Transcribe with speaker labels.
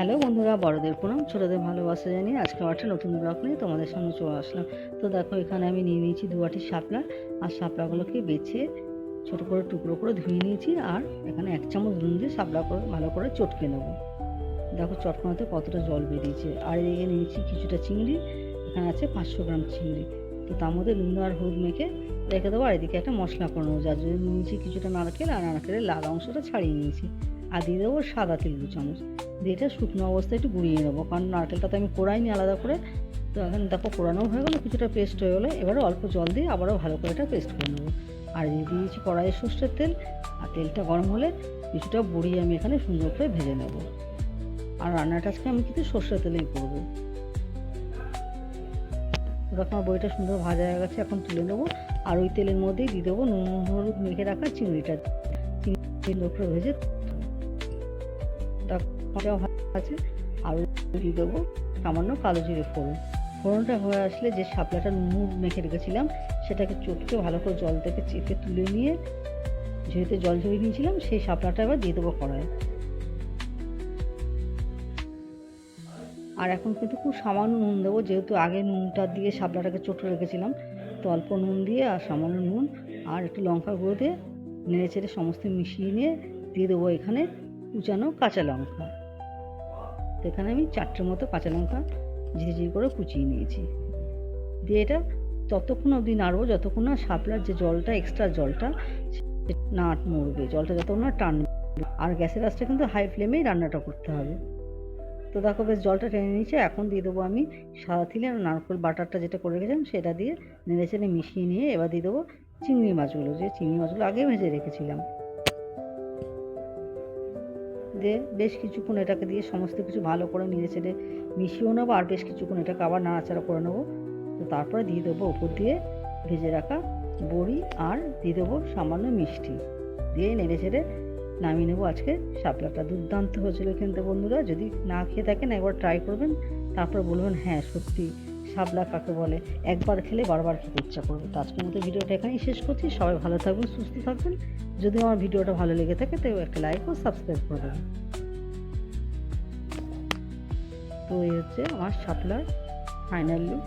Speaker 1: Hello বন্ধুরা, বড়দের প্রণাম, ছোটোদের ভালোবাসা জানিয়ে আজকে একটা নতুন ব্লগ নিয়ে তোমাদের সামনে চলে আসলাম। তো দেখো, এখানে আমি নিয়ে নিয়েছি দু বাটি শাপলা, আর শাপলাগুলোকে বেছে ছোটো করে টুকরো করে ধুয়ে নিয়েছি, আর এখানে এক চামচ নুন দিয়ে শাপলা করে, ভালো করে চটকে নেব। দেখো চটকানোতে কতটা জল বেরিয়েছে। আর এদিকে নিয়েছি কিছুটা চিংড়ি, এখানে আছে পাঁচশো গ্রাম চিংড়ি। তো তার মধ্যে নুন আর হলুদ মেখে রেখে দেবো, আর এদিকে একটা মশলা করে নেব। যার জন্য নিয়েছি কিছুটা নারকেল, আর নারকেলের লাল অংশটা ছাড়িয়ে নিয়েছি। আর দিয়ে দেবো সাদা তেল দু চামচ দিয়ে এটা শুকনো অবস্থায় একটু গুঁড়িয়ে নেব কারণ নারকেলটা তো আমি কোড়াইনি আলাদা করে তো এখন দেখো কোড়ানো হয়ে গেলো কিছুটা পেস্ট হয়ে গেলো এবারে অল্প জল দিয়ে আবারও ভালো করে এটা পেস্ট করে নেব আর দিয়ে দিয়েছি কড়াইয়ের সর্ষের তেল আর তেলটা গরম হলে কিছুটা বড়ি আমি এখানে সুন্দর করে ভেজে নেব আর রান্নাটা আজকে আমি কিন্তু সর্ষের তেলেই করব দেখো আমার বইটা সুন্দর ভাজা হয়ে গেছে এখন তুলে নেব আর ওই তেলের মধ্যেই দিয়ে দেবো নুন হলুদ মেখে রাখা চিংড়িটা চিংড়ি সুন্দর করে ভেজে মশলাও আছে আর দিয়ে দেবো, সামান্য কালো জিরে ফোড়ন। ফোড়নটা হয়ে আসলে যে শাপলাটা নুন মেখে রেখেছিলাম, সেটাকে চটকে ভালো করে জল থেকে চেপে তুলে নিয়ে, যেহেতু জল ঝরিয়ে নিয়েছিলাম, সেই শাপলাটা এবার দিয়ে দেবো কড়াই আর এখন কিন্তু খুব সামান্য নুন দেবো, যেহেতু আগে নুনটা দিয়ে শাপলাটাকে চটে রেখেছিলাম, তো অল্প নুন দিয়ে আর সামান্য নুন আর একটু লঙ্কা গুঁড়ো দিয়ে নেড়ে চেড়ে সমস্ত মিশিয়ে নিয়ে দিয়ে দেবো এখানে। কুচানো কাঁচা লঙ্কা। এখানে আমি চারটের মতো কাঁচা লঙ্কা ঝিঝি করে কুচিয়ে নিয়েছি। দিয়ে এটা ততক্ষণ অবধি নাড়বো যতক্ষণ না শাপলার যে জলটা এক্সট্রা জলটা না মরবে। জলটা যতক্ষণ না টানবে। আর গ্যাসের আঁচটা কিন্তু হাই ফ্লেমেই রান্নাটা করতে হবে। তো দেখো বেশ জলটা টেনে নিয়েছে। এখন দিয়ে দেবো আমি সাদা তিলে আর নারকেল বাটারটা যেটা করে রেখেছিলাম, সেটা দিয়ে নেড়ে চেড়ে মিশিয়ে নিয়ে এবার দিয়ে দেবো চিংড়ি মাছগুলো। যে চিংড়ি মাছগুলো আগে ভেজে রেখেছিলাম। দিয়ে বেশ কিছুক্ষণ এটাকে দিয়ে সমস্ত কিছু ভালো করে নেড়ে চেড়ে মিশিয়েও নেব আর বেশ কিছুক্ষণ এটাকে আবার নাড়াচাড়া করে নেব। তো তারপরে দিয়ে দেবো ওপর দিয়ে ভেজে রাখা বড়ি আর দিয়ে দেবো সামান্য মিষ্টি। দিয়ে নেড়ে চেড়ে নামিয়ে নেব আজকে শাপলাটা। দুর্দান্ত হয়েছিল কিন্তু বন্ধুরা। যদি না খেয়ে থাকেন একবার ট্রাই করবেন, তারপর বলবেন হ্যাঁ সত্যি শাপলা কাকে বলে, একবার খেলে বারবার খেতে ইচ্ছা করবে। তো আজকের মতো ভিডিওটা এখানেই শেষ করছি। সবাই ভালো থাকবেন, সুস্থ থাকবেন। যদি আমার ভিডিওটা ভালো লেগে থাকে তো একটা লাইক ও সাবস্ক্রাইব করে দেবেন। তো এই হচ্ছে আমার শাপলার ফাইনাল লুক